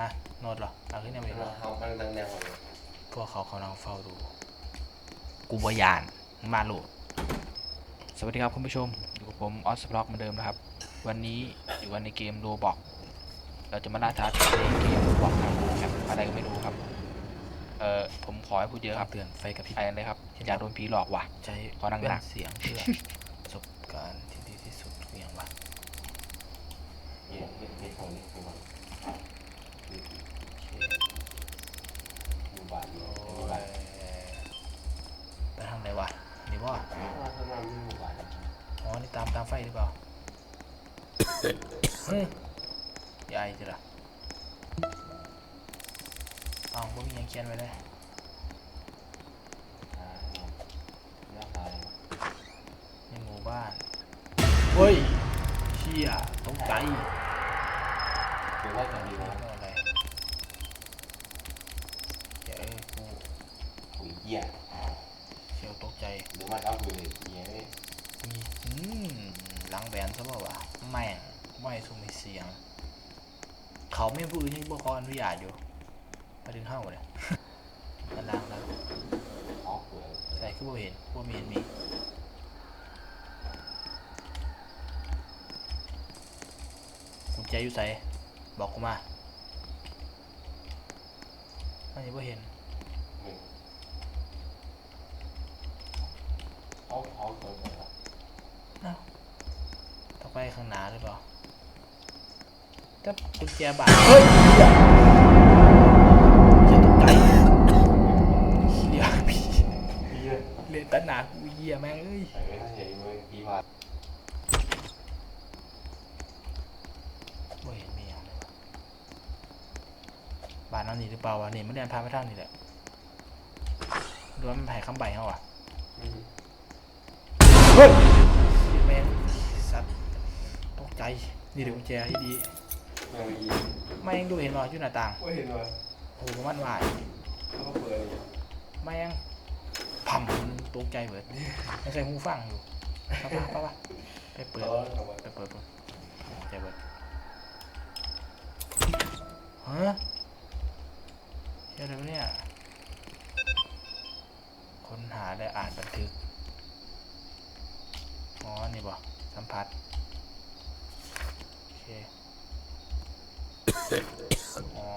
ฮะโนดเหรอเอาขึ้นยังไม่เรารู้เขามันดังแนวเลยพวกเขากำลังเฝ้าดู กูบยานมาโหลดสวัสดีครับคุณผู้ชม อยู่กับผมออสบล็อกเหมือนเดิมนะครับ วันนี้อยู่กันในเกมโรบอกเราจะมาล่าท้าผีในเกมโรบอกครับแบบอะไรก็ไม่รู้ครับ เอ่อผมขอให้พูดเยอะครับเตือนไฟกับพี่ไปเลยครับ อยากโดนผีหลอกว่ะใจขอนั่งหนักเสียงเพื่อ ยายจ้ะล่ะเอ้าวบ่มีหยังเขียนไว้เลยอ่าเนาะตายในหมู่บ้านเฮ้ยเชี่ยตกใจหรือว่าจะดีเรียนะกว่าอะไรเจ้ยกูปุ๋ยเหี้ยเชี่ยวตกใจหรือว่าเอาปุ๋ยเลยเหี้ยมีอืมหลังแบนซะเปล่าวะแม่งไม่ทุ่มเสียง เขาไม่พูดให้บ่ขออนุญาตอยู่มาดึงเข้าเลยอันล่างแล้วออกเปลือกใส่คือบ่เห็นบ่มีเห็นมีกุญแจอยู่ใส่บอกกูมาอันนี้บ่เห็นหนึ่งเอาเอาเปลือกเลยต้องไปข้างหน้าหรือเปล่า ถ้ากุญแจบาดเฮ้ยอย่าอย่าตกใจเฮียพี่เหี้ยเล่นหนากูเฮียแม่งเอ้ยใส่ไว้ถ้าเห็นมันปีมาบ่เมีอยางเลยบ้านนั่นนี่หรือเปล่าวะนี่มันเดินพาไปทางนี่แหละดูว่ามันไผ่คำใบเขาอะเฮ้ยแม่งสัตว์ตกใจนี่เดี๋ยวกุญแจให้ดี แมวยีไม่งดูเห็นว่าอยู่หน้าต่างว่าเห็นว่าโอ้โหมันวายเขาก็เปลือยไม่งพัมตกใจเบิดยังใส่หูฟังอยู่ไปปะปะปะไปเปิดเออเอาไว้ไปเปิดเปิดใจเบิดฮะเชื่อแล้วะเนี่ยค้นหาและอ่านบันทึก อ๋อ นี่บ่สัมผัส โอเค อ๋อ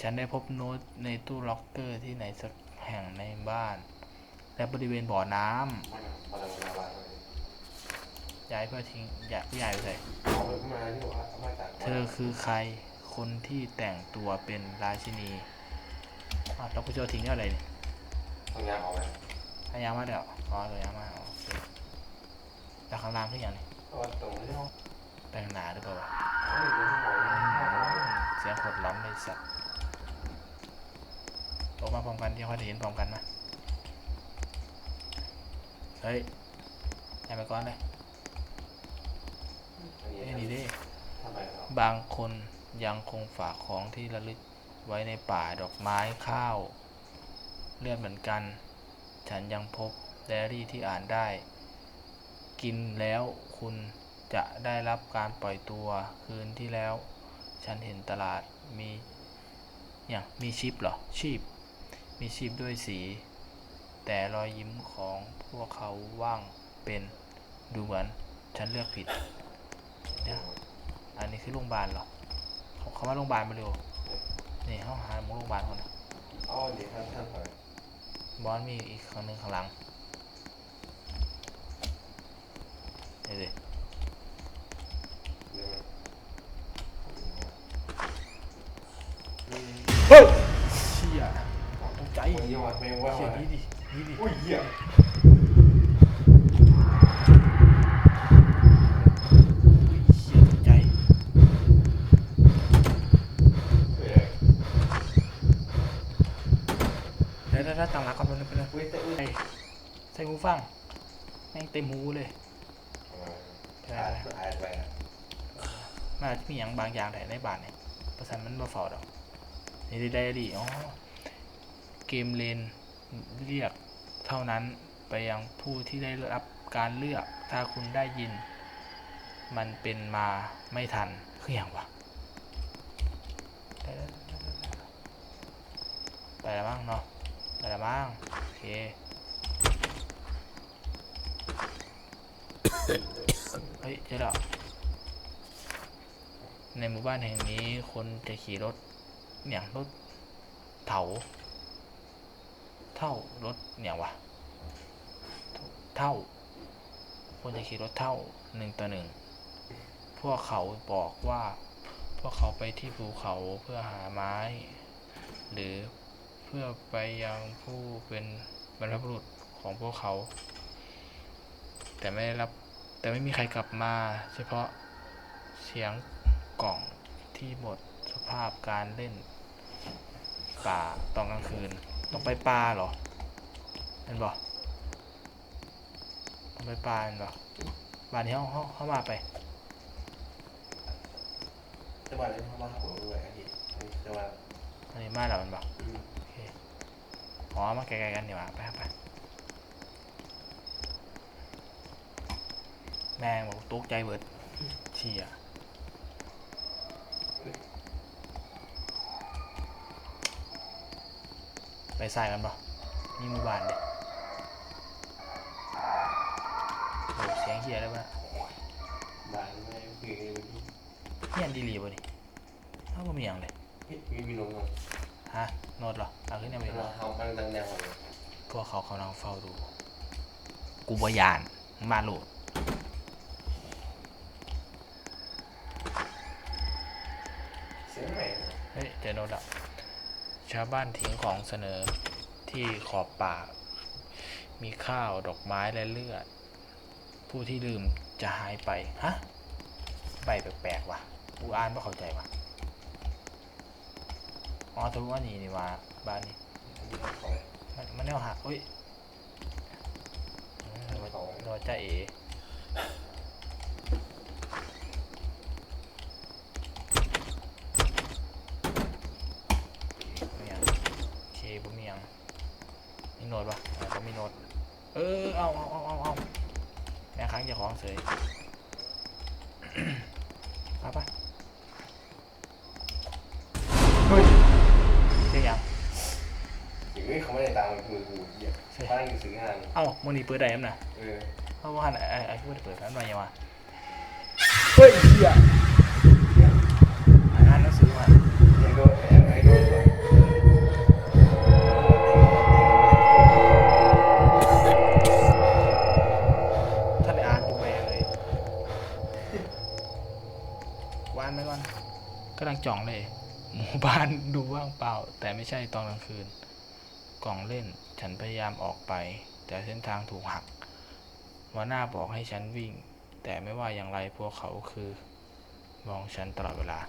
ฉันได้พบโน้ตในตู้ล็อกเกอร์ที่ไหนสักแห่งในบ้าน และบริเวณบ่อน้ำมันพลังงานบ้านเลยย้ายเพื่อทิ้งย้ายย้ายไปใส่เอาไปมาที่ว่าเอามาจากเธอคือใคร คนที่แต่งตัวเป็นราชินีอ้าวแล้วกูจะเอาทิ้งได้อะไรเนี่ยทำงานออกไหมให้ยางมาเดี๋ยวอ๋อเลยยางมาโอเคแล้วข้างล่างคืออย่างนี้เพราะว่าตรงที่ห้องแปลงหนาหรือเปล่าวะ เอ้ยงที่ห้องอืเนี่ยมเสียงขดล้อมเลยสัตว์ออกมาพร้อมกันเดี๋ยวค่อยได้เห็นพร้อมกันมาเฮ้ยย้ไปก่อนเลยเอ้ยนี้นี่ดิบบางคนยังคงฝากของที่ระลึกไว้ในป่าดอกไม้ข้าว เลือดเหมือนกัน ฉันยังพบไดอารี่ที่อ่านได้ กินแล้วคุณ จะได้รับการปล่อยตัวคืนที่แล้ว ฉันเห็นตลาดมีอย่างมีชิปเหรอชีพ มีชีพด้วยสี แต่รอยยิ้มของพวกเขาว่างเป็นดูเหมือนฉันเลือกผิดเดี๋ยวอันนี้คือโรงพยาบาลเหรอเขาเขามาโรงพยาบาลมาเร็วนี่เขาหาโรงพยาบาลคนนะอ๋อเดี๋ยวท่านท่านไปบอสมีอีกครั้งหนึ่งข้างหลังเดี๋ยว แมงว่าเชี่ยนี่ดินี่ดิอุ้ยเหี้ยเชี่ยตกใจเออเดี๋ยวถ้าต่างหลักก่อนมันเป็นอะไรอุ้ยแต่อุ้ยใส่ใส่หูฟังแม่งเต็มหูเลยอ่าอ่านไปอะมันอาจจะมีอย่างบางอย่างแต่ในบ้านเนี่ยประสานมันมาเฝ้าดอกนี่ได้ไดอารี่อ๋อ เกมเลนเรียกเท่านั้นไปยังผู้ที่ได้รับการเลือกถ้าคุณได้ยิน มันเป็นมาไม่ทันคืออย่างวะได้แล้วมั้งเนาะไปแล้วมั้งโอเคเฮ้ยเจอแล้วในหมู่บ้านแห่งนี้คนจะขี่รถเนี่ยรถเถา เท่ารถเนี่ยวะเท่าคนจะขี่รถเท่าหนึ่งต่อหนึ่งพวกเขาบอกว่า พวกเขาไปที่ภูเขาเพื่อหาไม้ หรือเพื่อไปยังผู้เป็นบรรพบุรุษของพวกเขา แต่ไม่ได้รับแต่ไม่มีใครกลับมา เฉพาะเสียงกล่องที่หมดสภาพการเล่นป่าตอนกลางคืน ต้องไปป่าเหรอเห็นบ่ต้องไปป่าเห็นบ่บ้านที่ห้องห้องเข้ามาไปจะมาเล่นเข้ามาหัวด้วยอาทิตย์จะมาอันนี้มาแล้วเห็นบ่อืมโอเคอ๋อมาไกลๆกันดีกว่าไปครับไปแม่งบอกตกใจเบิดเชีย ไปใส่กันปะนี่หมู่บ้านเด็โอ้เสียงเฮียแล้วปะบ้านไม่คือในวันที่เฮียนดีหลีบ่นี่เอ้าบ่มีหยังเลยมีมีลงมาฮะโนดเหรอเอาขึ้นยังไม่เราได้เขาตั้งตั้งแนวเลยพวกเขากำลังเฝ้าดู กูบยานมึงมาโหลดเสียงไหนเฮ้ยเจอโนดละ ชาวบ้านทิ้งของเสนอที่ขอบป่า มีข้าวดอกไม้และเลือด ผู้ที่ลืมจะหายไป ฮะ ใบแปลกๆว่ะกูอ่านไม่เข้าใจว่ะอ๋อทุกว่านี่นี่ว่าบ้านนี้ของมันมันแนวหักอุ้ยอืมว่าว่าจ้าเอ๋บ่มีหยังโอเคบ่มีหยัง มีโนดปะอ่าบ่มีโนดเออเอาเอาเอาเอาเอาแม่ค้างเจะของเสยไปไปเฮ้ยเสียงยังอย่างนี้เขาไม่ได้ตามมือกูเหี้ยบ้านอยู่ซื้องานเอ้ามือนี้เปิดได้มั้ยนะเออเพราะว่าหันไอ้ไอ้พูดเปิดนั้นมายังวะเฮ้ยเฮีย จ่องเลย หมู่บ้านดูว่างเปล่า แต่ไม่ใช่ตอนกลางคืน กล่องเล่น ฉันพยายามออกไป แต่เส้นทางถูกหักวหน้าบอกให้ฉันวิ่ง แต่ไม่ว่าอย่างไรพวกเขาคือ มองฉันตลอดเวลา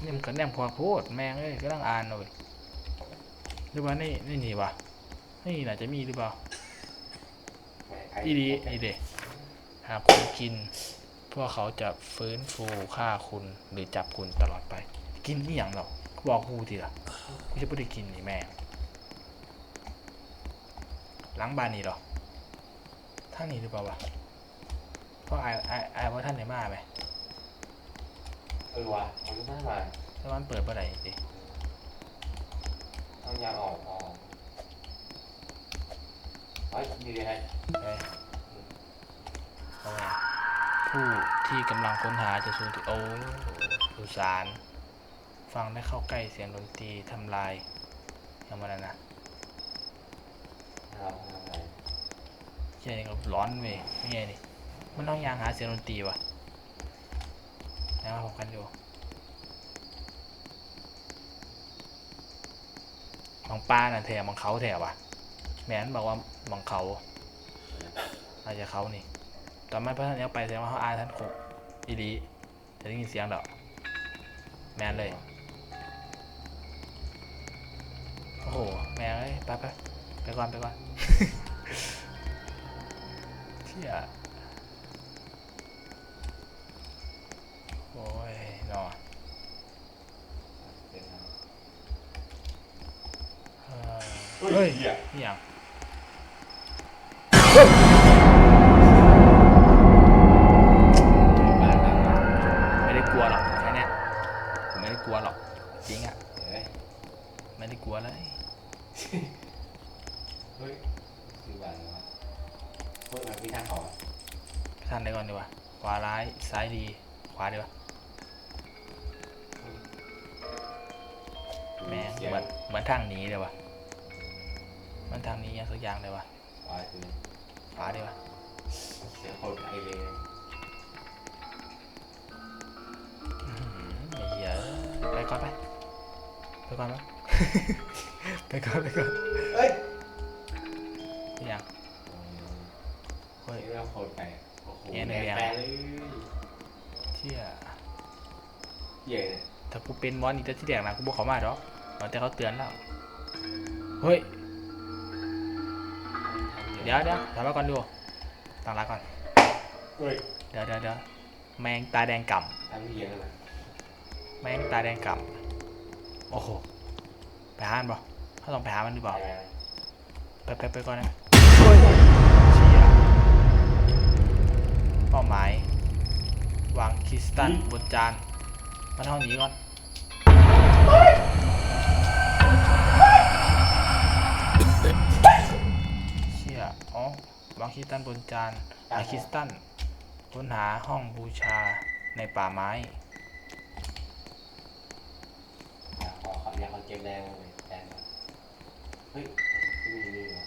เนี่ยมันก็แนมพอโพดแม่งเอ้ยก็ต้องอ่านเลยหรือว่านี่นี่นี่วะนี่น่าจะมีหรือเปล่าอีดีอีเดหาคุณกิน พวกเขาจะฟื้นฟูฆ่าคุณหรือจับคุณตลอดไป กินนี่อย่างหรอกบอกกูทีละกูจะไม่ได้กินนี่แม่งหล้างบานนี่หรอท่านนี้หรือเปล่าวะเพราะไอไอไอว่าท่านไหนมาไหมเออว่ะมันก็ไม่มาแล้วมันเปิดเมื่อไหร่ดิต้องยางออกออกเฮ้ยดีเลยฮะเอ้ยเอาไง ผู้ที่กำลังค้นหาจะสูญโอ้สุสาน ฟังได้เข้าใกล้เสียงดนตรีทำลายยังมาแล้วนะเราอะไรเฮียนี่ก็ร้อนเว้ยไม่ไงนี่มันต้องยางหาเสียงดนตรีวะแล้วมาพบกันอยู่บางป้าน่ะแถวบางเขาแถววะแม่นบอกว่าบางเขาอาจจะเขานี่ ตอนไม่พระท่านยังไปแสดงว่าเขาอายท่านคงอีดีจะได้ยินเสียงดอก แม่นเลย โอ้โห แม่งเอ้ยไปไปไปก่อนไปก่อนเที่ยโอ้ยนอนเดินทางเอ่อเฮ้เฮ้ยยเหี้ยนี่อย่ อนเหมือนทางหนี้เลยว่ะมันทางหนี้ยังสักอย่างเลยว่ะวายคือขวาดีกว่าเสียงคนไอเลยอื้อหือไอ้เหี้ยไปก่อนไปไปก่อนไหมไปก่อนไปก่อนเอ้ยไปยังเฮ้ย เรื่องคนไอโอ้โหเนี่ยแดเนี่ยงแปลเลยเชี่ยเหี้ยเนี่ยถ้ากูเป็นมอนอีกแต่ที่แดงนะกูบอกเขามาดอกเอา แต่เขาเตือนแล้ว เฮ้ย เดี๋ยวเดี๋ยวถามมาก่อนดูตั้งรักก่อน เฮ้ยเดี๋ยวเดี๋ยวเดี๋ยวแมงตาแดงก่ทำเหี้ยเลยำแมงตาแดงก่ำโอ้โห ไปหามันบ่เขาต้องไปหามันหรือเปล่า ไปไปไปไปไปก่อนนะเฮ้ยเชี่ยเป้าหมาย วางคริสตัลบนจาน มันห้องหนีก่อน วางคริสตัลบนจานหาคริสตัลค้นหาห้องบูชาในป่าไม้ขอขออยากขอเกมแดงเลยแดงมาเฮ้ยไม่มีนี่หรอ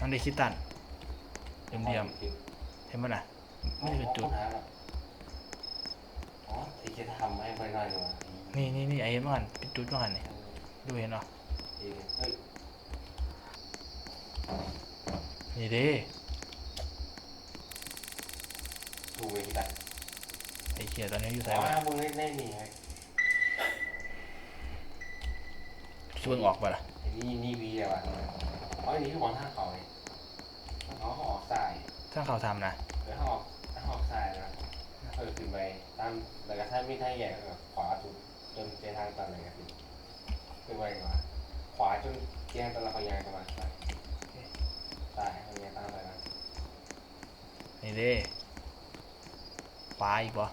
มันได้คริสตัลเดียมๆเห็นมั้ยน่ะไม่ได้เป็นจุดอ๋อไอ้เจ้าทำให้ไปหน่อยหน่อยนี่นี่นี่ไอ้เห็นมั้งเป็นจุดมั้งนี่ดูเห็นเนาะ เฮ้ย นี่เด้ถูกไปที่ไหนไอ้เขียตอนนี้อยู่แต่ไสวะว่ามึงเล่นได้นี่ไงช่วยออกไปล่ะไอ้นี่นี่วีอะวะอ๋ออันนี้คือมองท่าเขาเลยเขาออกสายถ้าเขาทำนะหรือเขาออกเขาออกสายนะเออขึ้นไปตามแล้วก็ถ้ามีท่าแย่ก็ขวาสุดจนเจทางตันเลยครับพี่ขึ้นไปก่อนขวาจนเจทางตันแล้วเขาแย่กันมาซ้าย ซ้ายเขาแย่ตามไปนะนี่เด้ขวาอีกบ่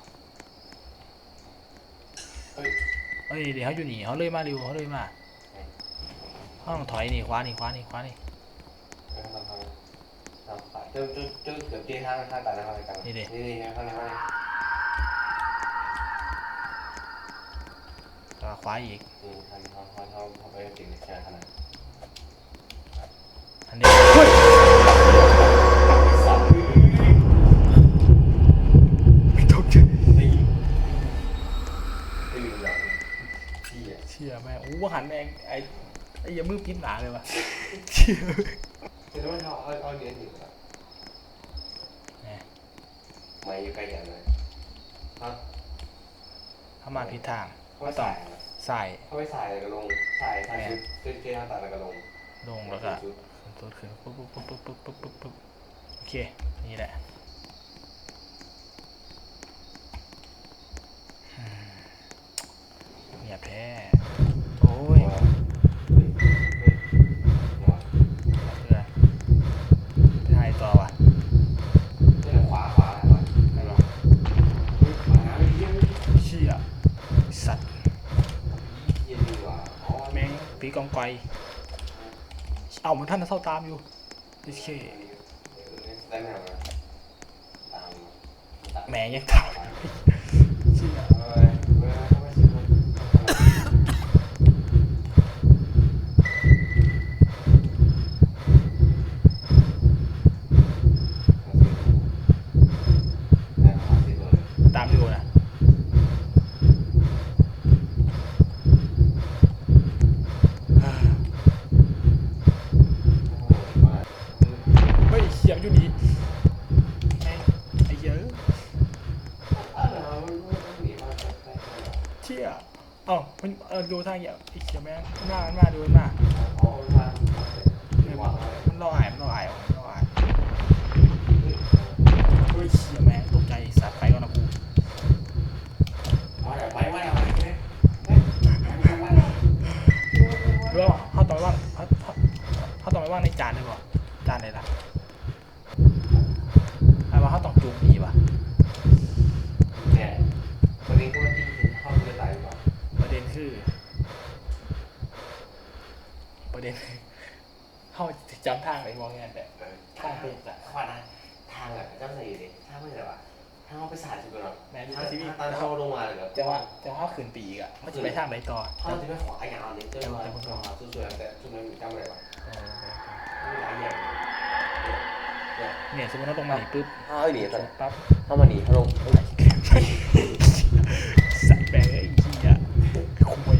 เฮ้ยเอ้ยเดี๋ยวเขาอยู่นี่เขาเลยมาเร็วเขาเลยมาเขาต้องถอยนี่ขวานี่ขวานี่ขวานี่เออทำทำทำขวาจนจนจนเกือบเจทางทางตันแล้วเขาเลยกันนี่นี่ข้างในข้างในแล้วก็ขวาอีกอืมทำทำทำทำไปจริงๆใช่ขนาด ม่งไอ้ไอ้อยามือปิ้นหนาเลยวะเชี่ยคือว่าเขาเอาเอาเรียนอยู่ครับแหมไม่อยู่ใกล้กันเลยครับเขามาผิดทางเขาไม่ใส่ใส่เขาไม่ใส่เลยก็ลงใส่ใส่คือคือเจทางตัดแล้วก็ลงลงแล้วก็ตัวขึ้นปุ๊บปุ๊บปุ๊บปุ๊บปุ๊บปุ๊บปุ๊บโอเค นี่แหละอืมเงียบแท้โอ้ย เพื่อนไปถ่ายต่อว่ะ ขวาขวาขวา ไม่หรอก ขวาไม่เยี่ยม เชี่ยสัตว์ เยี่ยมดีกว่าอ๋อ แมงปีกองไกว เศร้าตามอยู่โอเคได้ไหมครับตามตามแหมยังตามเชี่ย เออเวลาเขาไม่ซื้อ ตามอยู่นะเฮ้ยเสียงอยู่นี่แม่งไอ้เหี้ยอะเชี่ยเอ้ามันเออดูทางเหี้ยไอ้เชี่ยแม่งหน้ามันมาดูมันมามันรออายมันรออายมันรออายเฮ้ยเชี่ยแม่งตกใจสัตว์ไปก่อนนะกู หรือว่าเขาต้องไปว่างเขาเขาเขาต้องไปว่างในจานด้วยป่ะจานไหนล่ะไอ้ว่าเขาต้องจูงดีป่ะประเด็นคือ ประเด็นเขาจำทางไหนมองเงี้ยแต่ ทางเป็นแบบขวานะทางแบบเจ้าใส่อยู่ดิทางไม่ใช่หรอวะทางเขาไปสาดสุดเลยเนาะ แม่ ทาง ชีวิต ตอนเขาลงมาเลยเหรอ จะว่าจะว่าขืนปีอีกอะมันจะไปทางไหนต่อ เขาจะไม่ขวายาวเลยเจ้ามาเจ้ามาสวยๆแต่ชุดนั้นจำอะไรวะ เออ ไม่หลายอย่าง เนี่ยสมมติเราลงมาอีกปุ๊บถ้าเอาหนีกันปั๊บถ้ามาหนีเขาลงใส่แบงไอ้เหี้ยคุย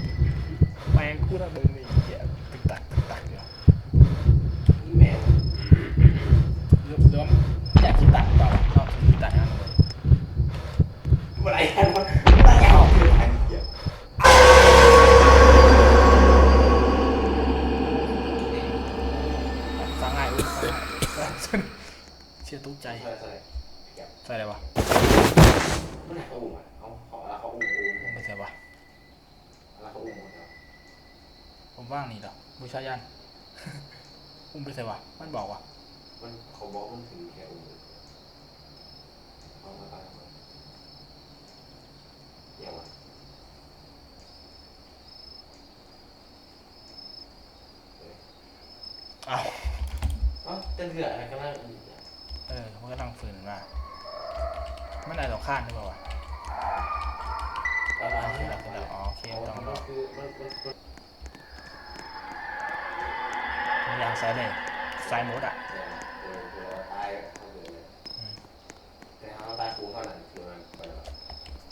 แมงกูระเบิดไอ้เหี้ยตึกตักตึกตักเดียว นี่แมว เริ่มเริ่มอยากคิดตักเปล่านอกจากคิดตักนะ เมื่อไรกันวะเมื่อไรเอาเพื่อนไอ้เหี้ย ฟังง่ายอุ้ยฟังง่ายเชื่อตุ้ใจ ใช่ใช่ ใส่อะไรวะ เมื่อไหร่เขาอุ้มอะเขาเขาแล้วเขาอุ้มอุ้ม ไม่ใส่วะ แล้วเขาอุ้มหมดแล้ว ผมว่างนี่เหรอบูชายัน อุ้มไปใส่วะมันบอกวะมันเขาบอกมันถึงแค่อุ้มเลยเขามาตายมาอย่างวะอ้าวอ๋อจะเถื่อนอะไรกันล่ะเออมันก็นั่งฝืนมามันอะไรต่อข้านหรือเปล่าวะประมาณโอเคนี้แล้วแล้วอ๋อโอเคมันต้องรอคือมันมันมัน มี ยางใส่เลยส่หมดอะ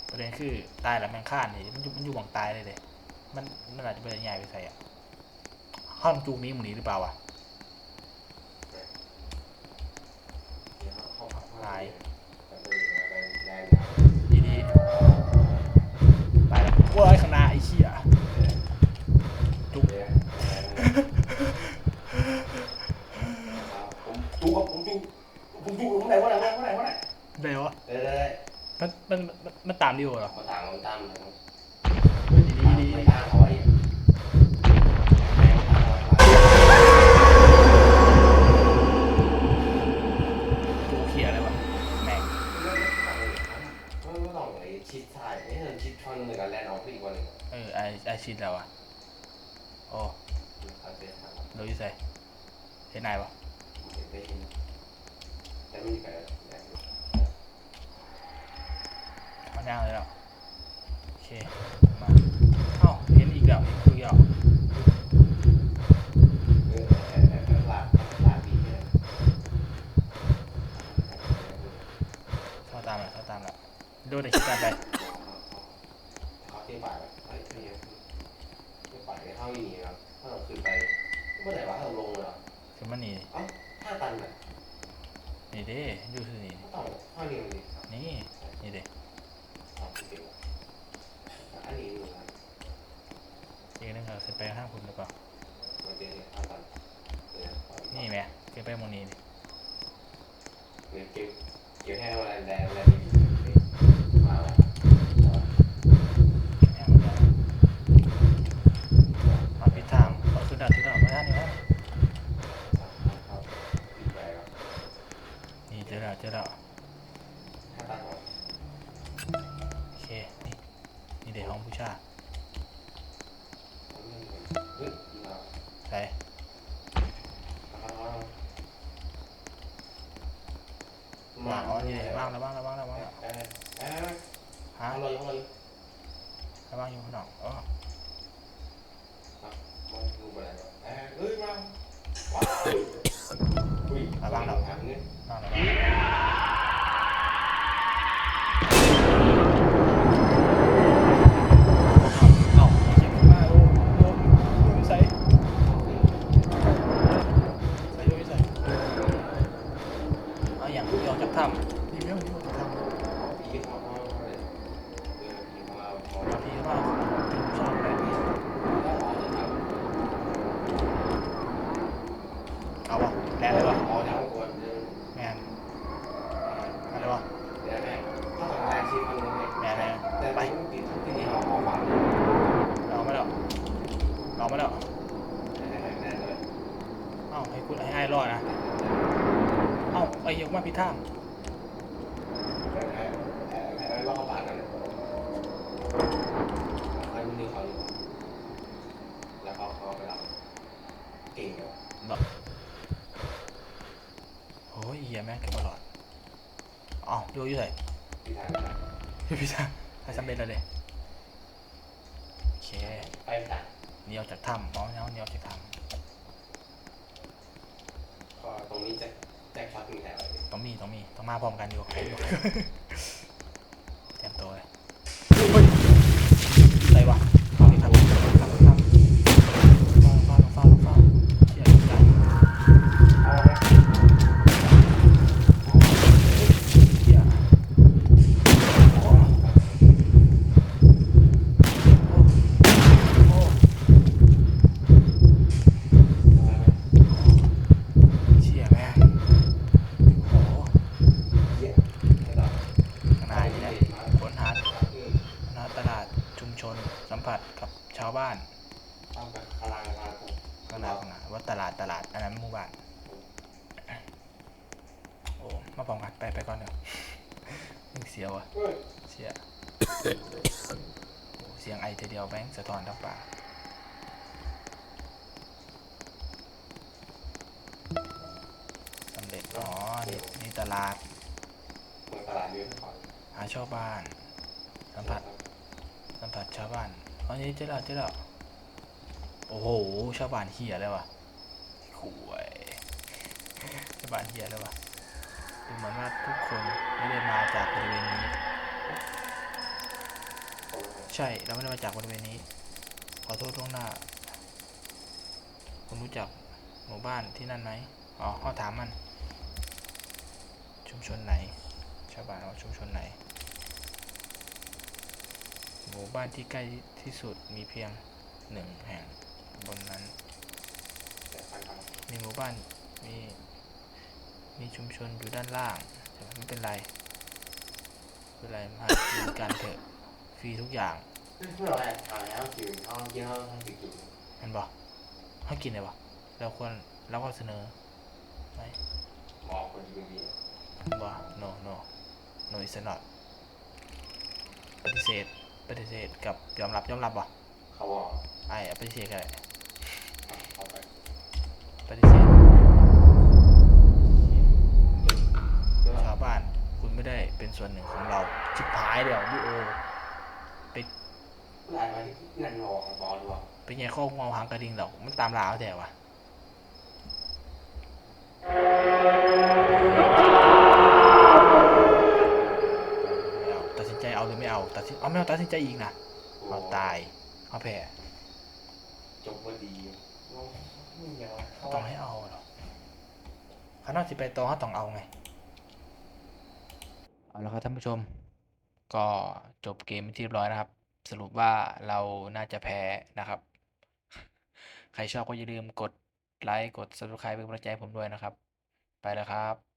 ประเด็นคือตายแล้วแมงข้านนี่มันอยู่มันอยู่หวังตายเลยเลยมันมันอาจจะเป็นใหญ่ไปใส่อะห้องจูงนี้มึงหนีหรือเปล่าวะตายดีดีตายแล้วเว้ยข้างหน้าไอ้เชี่ยจุก เดี๋ยวแรงผมจูกับผมจูผมจูเมื่อไหร่เมื่อไหร่เมื่อไหร่เมื่อไหร่ ได้วะ เดี๋ยวเดี๋ยวเดี๋ยว มันมันมันมันตามดิวเหรอ มาต่างมาตามเลยดีดีดีไม่ต่างเขาไว้แรงต่างเขาไว้จูเขียอะไรวะแม่งไม่ต้องไอ้ชิดท้ายไม่ต้องชิดท่อนหนึ่งกันแลนออกไปอีกวันหนึ่งเออไอไอชิดแล้ววะโอ้เขาเสียทางโดยใส่เห็นไหนปะไม่เห็นแต่ไม่มีใครแรงมัน ย่างเลยแล้วโอเค มาเอ้าเห็นอีกแล้วเห็นคุยแล้วเอเข้าตามแล้วเข้าตามแล้วดนแต่คิดการไปเขาที่ป่าแบบเฮ้ยนี่ที่ป่าเนี่ยเข้าอย่างนี้ครับถ้าเราขึ้นไปเมื่อไหร่วะถ้าเราลงเลยคือมันนี่อ้าห้าตันเลยนี่เด้อยู่ที่นี่ต้องห้าเรียงดินี่นี่เด้ สองสิบอันนี้หนึ่งครับ อีกนึงเขาขึ้นไปห้างคุณหรือเปล่ามันจะห้าตันนี่แม่ขึ้นไปหมองนี้นี่เนี่ยเก็บเก็บให้เราแรงแรงแรงมา แม่งมันแล้วมาปิดทางเอาขึ้นดาดขึ้นดาดมาด้านนี้นะนี่เจอแล้วเจอแล้ว ห้าตันหรอ โอเคนี่นี่เด้ห้องผู้ชา เฮ้ยมา ใส่ ว่างอ๋อนี่เด้ว่างแล้วว่างแล้วว่างแล้วว่างแล้ว เออเออ ฮะ เอาเลยเอาเลย แล้วว่างอยู่ข้างนอกอ๋อ มาดูไปแล้วเออเฮ้ยมาว้าวอุ้ย ระวังหลังทางนี้ มาพิธาม แน่ๆแน่ๆว่าเขาปาดกันเลยให้มันนี่เขาอยู่แล้วเขาเขาไปรับ โยอยู่ไหน ที่ทางนะ พี่ชาให้สำเร็จแล้วเด้โอเค ไปต่าง หนีออกจากถ้ำอ๋อเนาหนีออกจากถ้ ก็ตรงนี้จะแจ็คพอตหนึ่งแถวเลยำต้องมีต้องมีต้องมาพร้อมกันอยู่อยู่ เตรียมตัวเลยอะไรวะเข้าเลยครับเข้าเลยครับเฝ้าเฝ้าเฝ้าเฝ้าเชี่ยใจ เอาไหม เชี่ยโอ้โอ้ เชี่ยแม่งโอ้โห เยี่ยไม่ต้อง ข้างในนี่แหละค้นหาค้นหาตลาดชุมชนสัมผัสกับชาวบ้าน เอาแบบพลังพลัง ข้างหน้าข้างหน้าว่าตลาดตลาดอันนั้นหมู่บ้านโอ้มาพร้อมกันไปไปก่อนเดี๋ยวยังเสียวอะ เฮ้ย เชี่ยโอ้ เสียงไอทีเดียวแบงค์สะท้อนทั้งป่าสำเร็จ อ๋อ นี่นี่ตลาดเมืองตลาดเดือนก่อนหาชาวบ้าน สัมผัส สัมผัสชาวบ้านอันนี้เจ๊ละเจ๊ละโอ้โห ชาวบ้านเฮียเลยวะข่วยชาวบ้านเฮียเลยวะดูเหมือนว่าทุกคนไม่ได้มาจากบริเวณนี้ ใช่ เราไม่ได้มาจากบริเวณนี้ ขอโทษล่วงหน้า คุณรู้จักหมู่บ้านที่นั่นไหมอ๋อเขาถามมัน ชุมชนไหน ชาวบ้านเอาชุมชนไหน หมู่บ้านที่ใกล้ที่สุดมีเพียงหนึ่งแห่งบนนั้น มีหมู่บ้าน มี มีชุมชนอยู่ด้านล่าง แต่ไม่เป็นไร เป็นไรมากินกันเถอะ รีทุกอย่างเพื่ออะไรอ่าแล้วกินห้องกินห้องห้องกินเห็นบ่เขากินเลยวะเราควรเราก็เสนอไหมหมอคนยืนดีบ่ no no no is not ปฏิเสธปฏิเสธกับยอมรับยอมรับบ่เขาบอกไอ้อะปฏิเสธกันเอาไปปฏิเสธเพื่อชาวบ้านคุณไม่ได้เป็นส่วนหนึ่งของเราชิบหายเดี๋ยวดิโอ ลายมาที่นั่นบอกบอลดูว่าเป็นไงข้องูหางกระดิ่งดอกมันตามลาวแต่วะไม่เอาตัดสินใจเอาหรือไม่เอาตัดสินเอาไม่เอาตัดสินใจอีกนะเอาตายเอาแพ้จบพอดีนี่ยังเขาต้องให้เอาหรอข้างนอกสิไปตองเขาต้องเอาไงเอาละครับท่านผู้ชม ก็จบเกมที่เรียบร้อยนะครับ สรุปว่าเราน่าจะแพ้นะครับ ใครชอบก็อย่าลืมกดไลค์กด subscribe เป็นกำลังใจผมด้วยนะครับ ไปแล้วครับ